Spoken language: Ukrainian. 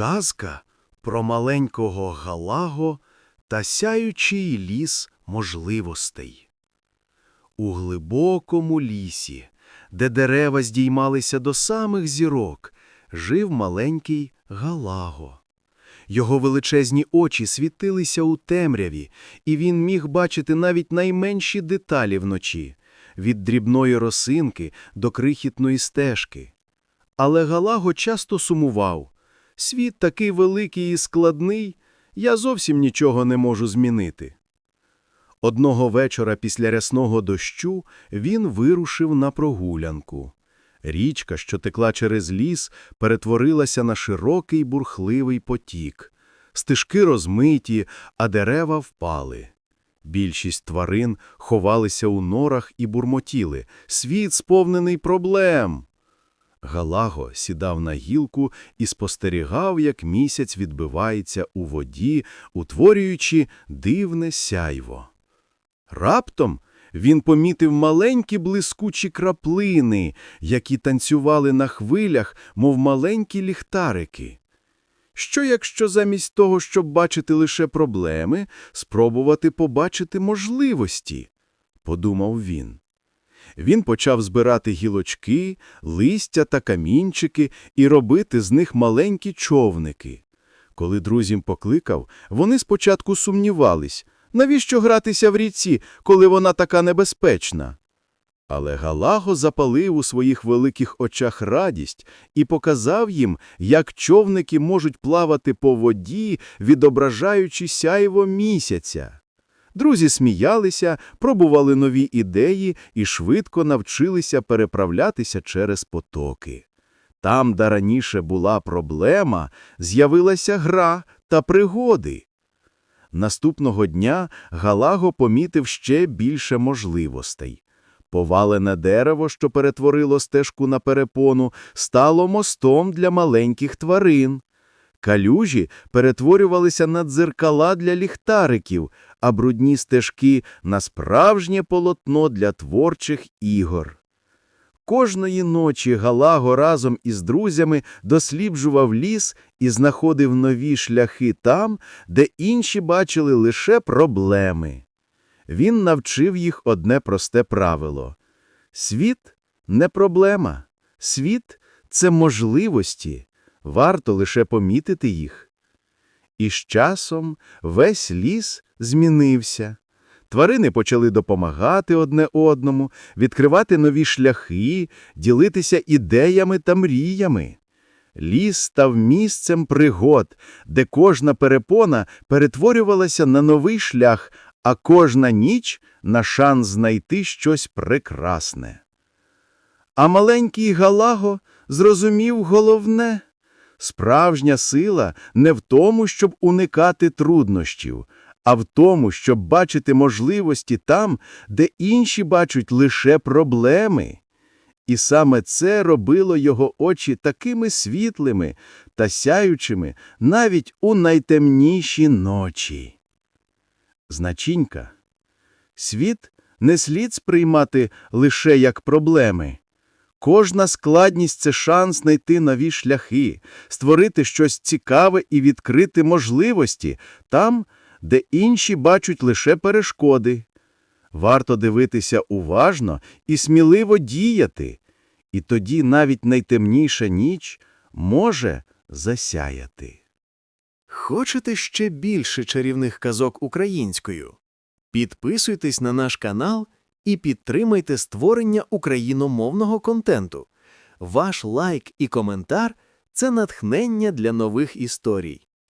Казка про маленького Галаго та сяючий ліс можливостей. У глибокому лісі, де дерева здіймалися до самих зірок, жив маленький Галаго. Його величезні очі світилися у темряві, і він міг бачити навіть найменші деталі вночі – від дрібної росинки до крихітної стежки. Але Галаго часто сумував. Світ такий великий і складний, я зовсім нічого не можу змінити. Одного вечора після рясного дощу він вирушив на прогулянку. Річка, що текла через ліс, перетворилася на широкий бурхливий потік. Стежки розмиті, а дерева впали. Більшість тварин ховалися у норах і бурмотіли. Світ сповнений проблем. Галаго сідав на гілку і спостерігав, як місяць відбивається у воді, утворюючи дивне сяйво. Раптом він помітив маленькі блискучі краплини, які танцювали на хвилях, мов маленькі ліхтарики. Що якщо замість того, щоб бачити лише проблеми, спробувати побачити можливості? – подумав він. Він почав збирати гілочки, листя та камінчики і робити з них маленькі човники. Коли друзів покликав, вони спочатку сумнівались, навіщо гратися в річці, коли вона така небезпечна. Але Галаго запалив у своїх великих очах радість і показав їм, як човники можуть плавати по воді, відображаючи сяйво місяця. Друзі сміялися, пробували нові ідеї і швидко навчилися переправлятися через потоки. Там, де раніше була проблема, з'явилася гра та пригоди. Наступного дня Галаго помітив ще більше можливостей. Повалене дерево, що перетворило стежку на перепону, стало мостом для маленьких тварин. Калюжі перетворювалися на дзеркала для ліхтариків, а брудні стежки – на справжнє полотно для творчих ігор. Кожної ночі Галаго разом із друзями досліджував ліс і знаходив нові шляхи там, де інші бачили лише проблеми. Він навчив їх одне просте правило. Світ – не проблема. Світ – це можливості. Варто лише помітити їх. І з часом весь ліс змінився. Тварини почали допомагати одне одному, відкривати нові шляхи, ділитися ідеями та мріями. Ліс став місцем пригод, де кожна перепона перетворювалася на новий шлях, а кожна ніч – на шанс знайти щось прекрасне. А маленький Галаго зрозумів головне – Справжня сила не в тому, щоб уникати труднощів, а в тому, щоб бачити можливості там, де інші бачать лише проблеми. І саме це робило його очі такими світлими та сяючими навіть у найтемніші ночі. Значінька. Світ не слід сприймати лише як проблеми. Кожна складність – це шанс знайти нові шляхи, створити щось цікаве і відкрити можливості там, де інші бачать лише перешкоди. Варто дивитися уважно і сміливо діяти, і тоді навіть найтемніша ніч може засяяти. Хочете ще більше чарівних казок українською? Підписуйтесь на наш канал і підтримайте створення україномовного контенту. Ваш лайк і коментар – це натхнення для нових історій.